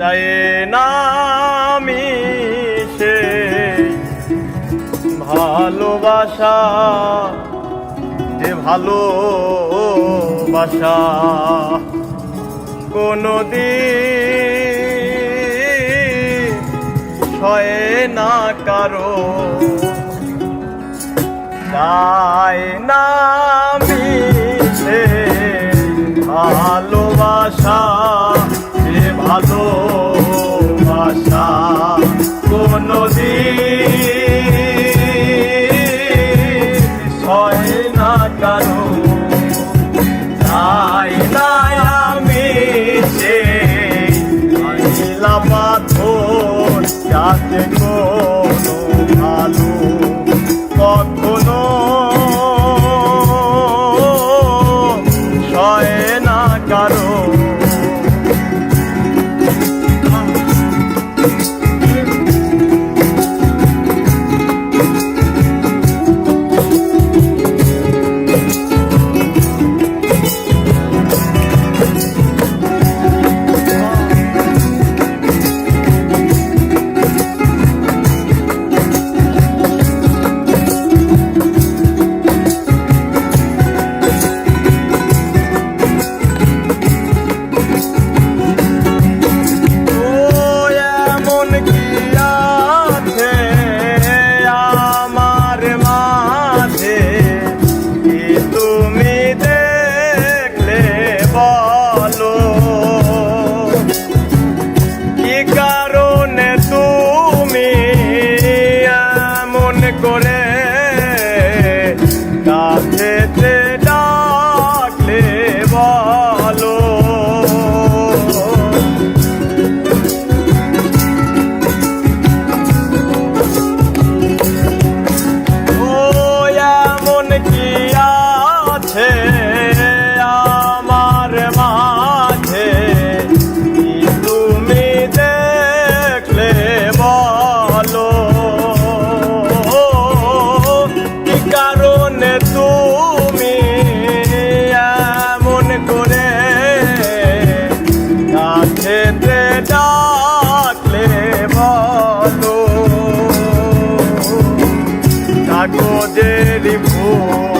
চাই না আমি সে ভালোবাসা, যে ভালোবাসা কোনো দিন ছয় না কারও। চাই না আমি সে ভালোবাসা। যাতে কোনো ভালো কখনো সয় না কারও। করে Lago de Limão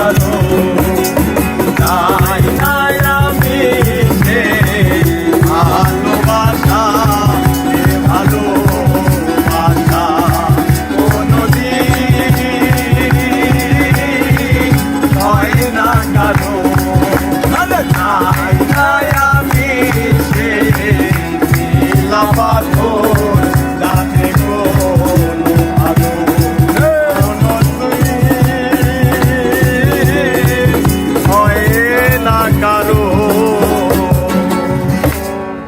জানো না